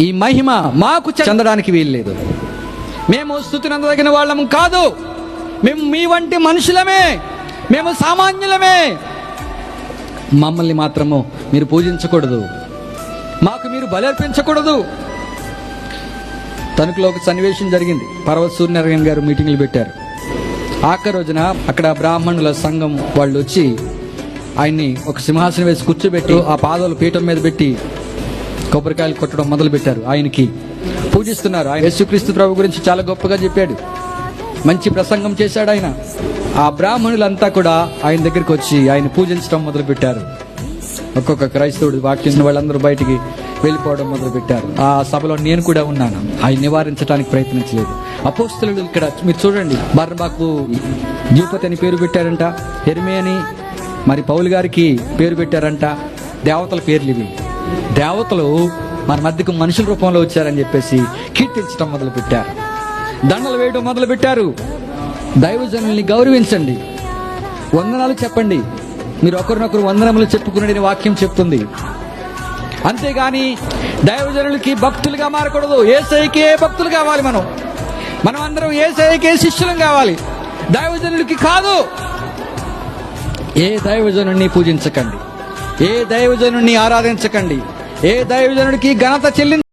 ఈ మహిమ మాకు చెందడానికి వీల్లేదు. మేము స్థుతినందదగిన వాళ్ళము కాదు. మేము మీ వంటి మనుషులమే. మేము సామాన్యులమే. మమ్మల్ని మాత్రము మీరు పూజించకూడదు. మాకు మీరు బలర్పించకూడదు. తణుకులో ఒక సన్నివేశం జరిగింది. పర్వత సూర్యనారాయణ గారు మీటింగ్లు పెట్టారు. ఆఖరి రోజున అక్కడ బ్రాహ్మణుల సంఘం వాళ్ళు వచ్చి ఆయన్ని ఒక సింహాసనం వేసి కూర్చోబెట్టి ఆ పాదాలు పీఠం మీద పెట్టి కొబ్బరికాయలు కొట్టడం మొదలు పెట్టారు ఆయనకి పూజిస్తున్నారు. ఆయన యేసుక్రీస్తు ప్రభు గురించి చాలా గొప్పగా చెప్పాడు. మంచి ప్రసంగం చేశాడు ఆయన. ఆ బ్రాహ్మణులంతా కూడా ఆయన దగ్గరికి వచ్చి ఆయన పూజించడం మొదలు పెట్టారు ఒక్కొక్క క్రైస్తవుడు వాక్యం వాళ్ళందరూ బయటికి వెళ్ళిపోవడం మొదలు పెట్టారు ఆ సభలో నేను కూడా ఉన్నాను. ఆయన నివారించడానికి ప్రయత్నించలేదు. అపోస్తులు ఇక్కడ మీరు చూడండి బర్బాకు ద్యూపతి అని పేరు పెట్టారంట హెర్మే అని మరి పౌలు గారికి పేరు పెట్టారంట దేవతల పేర్లు ఇవి. దేవతలు మన మధ్యకు మనుషుల రూపంలో వచ్చారని చెప్పేసి కీర్తించడం మొదలు పెట్టారు దండలు వేయడం మొదలు పెట్టారు దైవజనుల్ని గౌరవించండి. వందనాలు చెప్పండి. మీరు ఒకరినొకరు వందనములు చెప్పుకునే వాక్యం చెప్తుంది. అంతేగాని దైవజనులకి భక్తులుగా మారకూడదు. ఏసైకే భక్తులు కావాలి మనం. మనం అందరం ఏసైకే శిష్యులం కావాలి. దైవజనులకి కాదు. ఏ దైవజనుడిని పూజించకండి. ఏ దైవజనుడిని ఆరాధించకండి. ఏ దైవజనుడికి ఘనత చెల్లించ